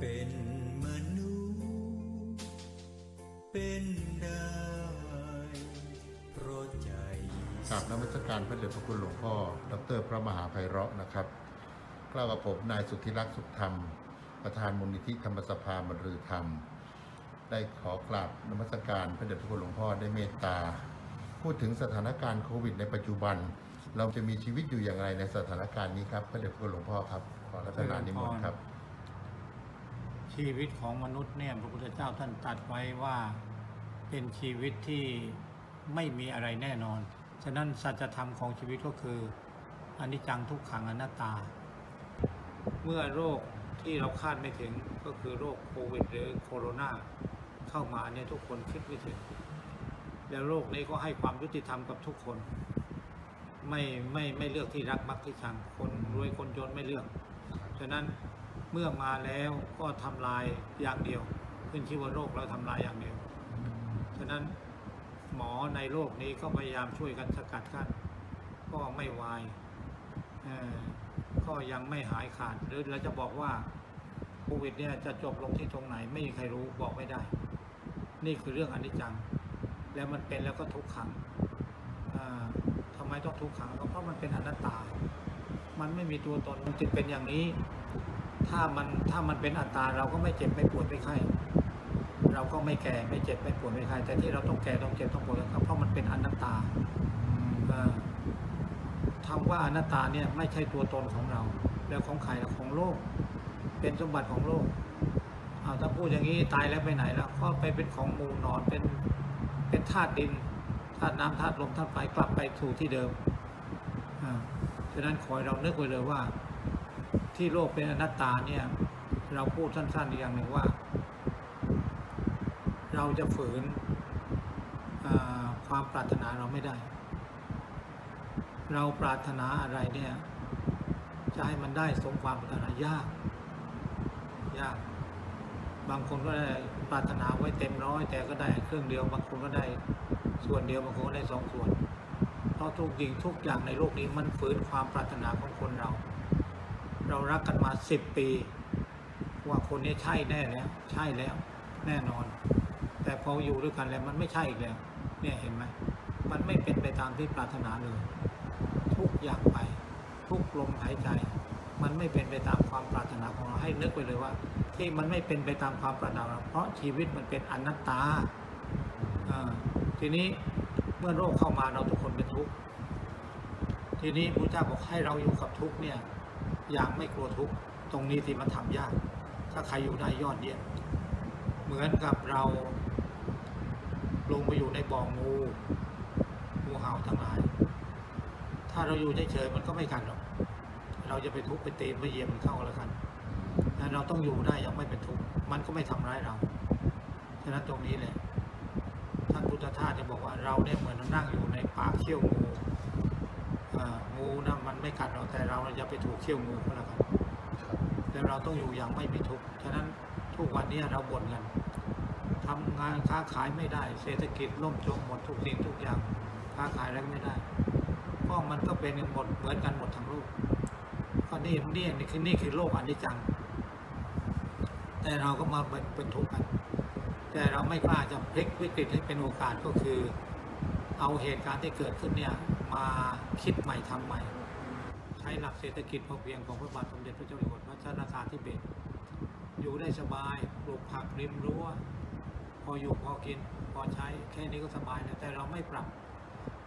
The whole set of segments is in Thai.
เป็นมนุษย์เป็นได้เพราะใจกราบนมัสการพระเดชพระคุณหลวงพ่อ ดร พระมหาไพเราะนะครับกล่าวกับผมนายสุทธิรักษ์สุขธรรม ประธานมูลนิธิธรรมสภาบรรลือธรรม ได้ขอกราบนมัสการพระเดชพระคุณหลวงพ่อได้เมตตา พูดถึงสถานการณ์โควิด ในปัจจุบัน เราจะมีชีวิตอยู่อย่างไรในสถานการณ์นี้ครับพระเดชพระคุณหลวงพ่อครับขอรัตนานิมนต์ครับ ชีวิตของมนุษย์เนี่ยพระพุทธเจ้าท่านตัดไว้ว่าเป็นชีวิตที่ไม่มีอะไรแน่นอน ฉะนั้นสัจธรรมของชีวิตก็คืออนิจจังทุกขังอนัตตา เมื่อโรคที่เราคาดไม่ถึงก็คือโรคโควิดหรือโคโรนาเข้ามาเนี่ยทุกคนคิดไม่ถึง แล้วโรคนี้ก็ให้ความยุติธรรมกับทุกคน ไม่ไม่ไม่เลือกที่รักมักที่ชังคนรวยคนจนไม่เลือก ฉะนั้น เมื่อมาแล้วก็ทำลายอย่างเดียวขึ้นชื่อว่าโรคเราทำลายอย่างเดียว ฉะนั้นหมอในโลกนี้ก็พยายามช่วยกันสกัดกั้นก็ไม่วายก็ยังไม่หายขาดหรือเราจะบอกว่าโควิดเนี่ยจะจบลงที่ตรงไหนไม่มีใครรู้บอกไม่ได้ นี่คือเรื่องอนิจจัง แล้วมันเป็นแล้วก็ทุกขังอ่าทำไมต้องทุกขังก็เพราะมันเป็นอนัตตา มันไม่มีตัวตนมันจึงเป็นอย่างนี้ ถ้ามันถ้ามันเป็นอัตตาเราก็ไม่เจ็บไม่ปวดไม่ไข้เราก็ไม่แก่ไม่เจ็บไม่ปวดไม่ไข้แต่ที่เราต้องแก่ต้องเจ็บต้องปวดก็เพราะมันเป็นอนัตตาเอ่อคำว่าอนัตตาเนี่ยไม่ใช่ตัวตนของเรา แล้วของใครของโลก เป็นสมบัติของโลกเอาถ้าพูดอย่างนี้ตายแล้วไปไหนแล้วก็ไปเป็นของมูนอนเป็นเป็นธาตุดินธาตุน้ำธาตุลมธาตุไฟกลับไปสู่ที่เดิมอ่าฉะนั้นขอให้เราเนึกไว้เลยว่า ที่โลกเป็นอนัตตาเนี่ย เราพูดสั้นๆอย่างหนึ่งว่า เราจะฝืนความปรารถนาเราไม่ได้ เราปรารถนาอะไรเนี่ยจะให้มันได้สมความปรารถนายาก ยาก บางคนก็ได้ปรารถนาไว้เต็มร้อย แต่ก็ได้เครื่องเดียว บางคนก็ได้ส่วนเดียวบางคนก็ได้สองส่วน เพราะทุกสิ่งทุกอย่างในโลกนี้มันฝืนความปรารถนาของคนเรา เรารักกันมาสิบปี ว่าคนนี้ใช่แน่แล้ว ใช่แล้ว แน่นอน แต่พออยู่ด้วยกันแล้วมันไม่ใช่อีกแล้ว เนี่ยเห็นไหมมันไม่เป็นไปตามที่ปรารถนาเลย ทุกอย่างไป ทุกลมหายใจ มันไม่เป็นไปตามความปรารถนาของเราให้นึกไปเลยว่า ที่มันไม่เป็นไปตามความปรารถนาเพราะชีวิตมันเป็นอนัตตาอ่าทีนี้เมื่อโรคเข้ามาเราทุกคนเป็นทุกข์ทีนี้พระเจ้าบอกให้เราอยู่กับทุกข์เนี่ย อย่างไม่กลัวทุกข์ตรงนี้ที่มันทำยาก ถ้าใครอยู่ได้ยอดเยี่ยมเหมือนกับเราลงไปอยู่ในบ่องูงูเห่าทั้งหลาย ถ้าเราอยู่เฉยๆมันก็ไม่กันหรอกเราจะไปทุบไปเตีไปเยียมันเข้าแล้วกันแต่เราต้องอยู่ได้ย่างไม่เป็นทุกข์มันก็ไม่ทำร้ายเราฉะนั้นตรงนี้แหละท่านพุทธทาสจะบอกว่าเราเนี่ยเหมือนนั่งอยู่ในปากเขี้ยวงู อ่างูนะมันไม่กัดเราแต่เราอย่าไปถูกเขี้ยวงูก็แล้วกันแล้วเราต้องอยู่อย่างไม่มีทุกข์ฉะนั้นทุกวันนี้เราบ่นกันทำงานค้าขายไม่ได้ เศรษฐกิจล่มจมหมดทุกสิ่งทุกอย่างค้าขายอะไรก็ไม่ได้เพราะมันก็เป็นหมดเหมือนกันหมดทั้งโลกก็นี่นี่นี่คือนี่คือโลกอนิจจัง แต่เราก็มาเป็นเป็นทุกข์กัน แต่เราไม่กล้าจะพลิกวิกฤตให้เป็นโอกาสก็คือ เอาเหตุการณ์ที่เกิดขึ้นเนี่ยมาคิดใหม่ทำใหม่ ใช้หลักเศรษฐกิจพอเพียงของพระบาทสมเด็จพระเจ้าอยู่หัวรัชกาลที่เบศอยู่ได้สบายปลูกผักริมรั้วพออยู่พอกินพอใช้แค่นี้ก็สบายแล้วแต่เราไม่ปรับ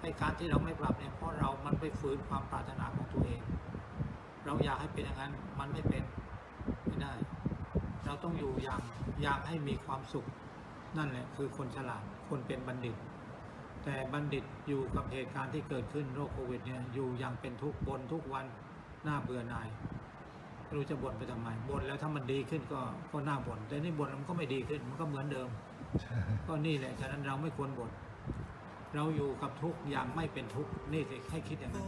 ให้การที่เราไม่ปรับเนี่ยเพราะเรามันไปฝืนความปรารถนาของตัวเอง เราอยากให้เป็นอย่างนั้นมันไม่เป็นไม่ได้ เราต้องอยู่อย่างอยากให้มีความสุข นั่นแหละคือคนฉลาดคนเป็นบัณฑิต แต่บัณฑิตอยู่กับเหตุการณ์ที่เกิดขึ้นโรคโควิดเนี่ยอยู่อย่างเป็นทุกข์บนทุกวันน่าเบื่อหน่ายไม่รู้จะบ่นไปทำไมบ่นแล้วถ้ามันดีขึ้นก็ก็น่าบ่นแต่นี่บ่นแล้วมันก็ไม่ดีขึ้นมันก็เหมือนเดิม ก็นี่แหละฉะนั้นเราไม่ควรบ่นเราอยู่กับทุกข์อย่างไม่เป็นทุกข์นี่สิให้คิดอย่างนั้น